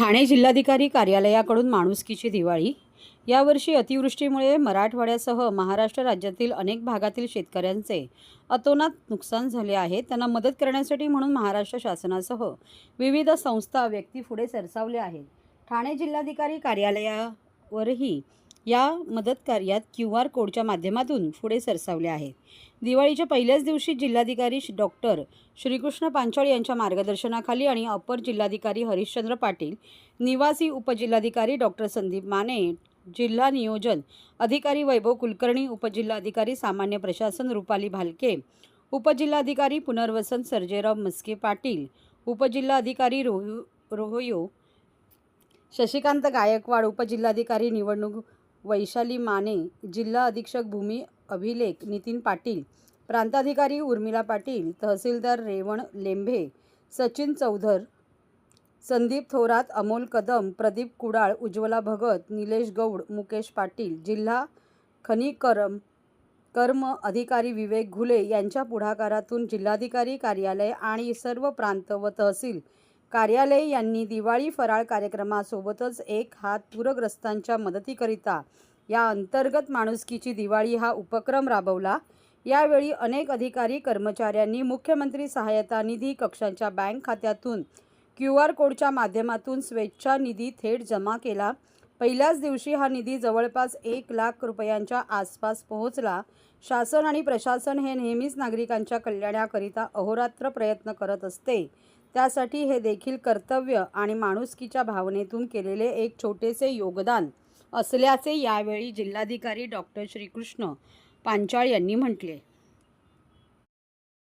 ठाणे जिल्हाधिकारी कार्यालयाकडून माणुसकीची दिवाळी. यावर्षी अतिवृष्टीमुळे मराठवाड्यासह महाराष्ट्र राज्यातील अनेक भागातील शेतकऱ्यांचे अतोनात नुकसान झाले आहे. त्यांना मदत करण्यासाठी म्हणून महाराष्ट्र शासनासह विविध संस्था व्यक्ती पुढे सरसावल्या आहेत. ठाणे जिल्हाधिकारी कार्यालयावरही या मदत कार्यात क्यू आर कोडच्या माध्यमातून पुढे सरसावले आहेत दिवाळीच्या पहिल्याच दिवशी जिल्हाधिकारी डॉक्टर श्रीकृष्ण पांचाळ यांच्या मार्गदर्शनाखाली आणि अपर जिल्हाधिकारी हरिश्चंद्र पाटील निवासी उपजिल्हाधिकारी डॉक्टर संदीप माने जिल्हा नियोजन अधिकारी वैभव कुलकर्णी उपजिल्हाधिकारी सामान्य प्रशासन रुपाली भालके उपजिल्हाधिकारी पुनर्वसन सर्जेराव मस्के पाटील उपजिल्हाधिकारी रोहयो रोहयो शशिकांत गायकवाड उपजिल्हाधिकारी निवडणूक वैशाली माने जिल्हा अधीक्षक भूमी अभिलेख नितीन पाटील प्रांताधिकारी उर्मिला पाटील तहसीलदार रेवण लेंभे सचिन चौधर संदीप थोरात अमोल कदम प्रदीप कुडाळ उज्ज्वला भगत निलेश गौड मुकेश पाटील जिल्हा खनिकरम कर्म अधिकारी विवेक घुले यांच्या पुढाकारातून जिल्हाधिकारी कार्यालय आणि सर्व प्रांत व तहसील कार्यालय यांनी दिवाळी फराळ कार्यक्रमासोबतच एक हात पूरग्रस्तांच्या मदतीकरिता या अंतर्गत माणुसकीची दिवाळी हा उपक्रम राबवला. यावेळी अनेक अधिकारी कर्मचाऱ्यांनी मुख्यमंत्री सहाय्यता निधी कक्षांच्या बँक खात्यातून क्यू आर कोडच्या माध्यमातून स्वेच्छा निधी थेट जमा केला. पहिल्याच दिवशी हा निधी जवळपास एक लाख रुपयांच्या आसपास पोहोचला. शासन आणि प्रशासन हे नेहमीच नागरिकांच्या कल्याणाकरिता अहोरात्र प्रयत्न करत असते. त्यासाठी हे देखील कर्तव्य आणि माणुसकीच्या भावनेतून केलेले एक छोटेसे योगदान असल्याचे यावेळी जिल्हाधिकारी डॉक्टर श्रीकृष्ण पांचाळ यांनी म्हटले.